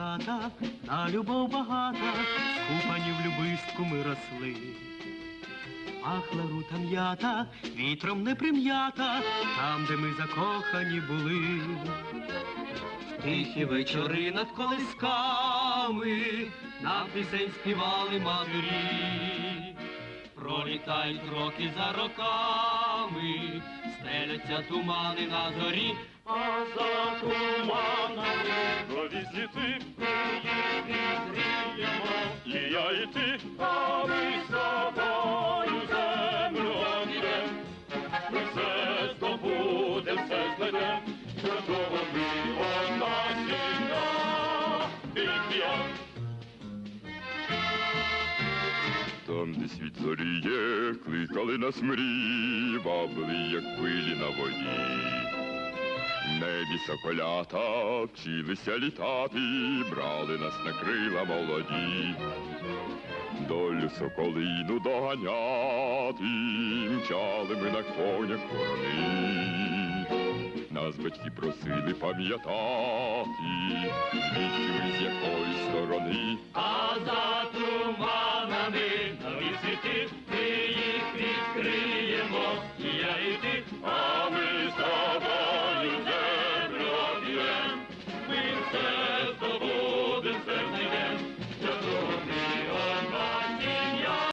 хата, на любов багата, скупані в любистку ми росли. Пахла рута м'ята, вітром не прим'ята, там, де ми закохані були. Тихі вечори над колисками нам пісень співали матері. Пролітають роки за роками, стеляться тумани на зорі, Нові світи і я і ти, а ми з тобою землю обійдем. Ми все здобудем, все знайдем, чудово ми одна сім'я, і я. Там, де світ зоріє, кликали нас мрії, бабли, як хвилі на воді. Небі соколята вчилися літати, брали нас на крила молоді. Долю соколину доганяти, мчали ми на конях ворони. Нас батьки просили пам'ятати, звідки ми з якої сторони,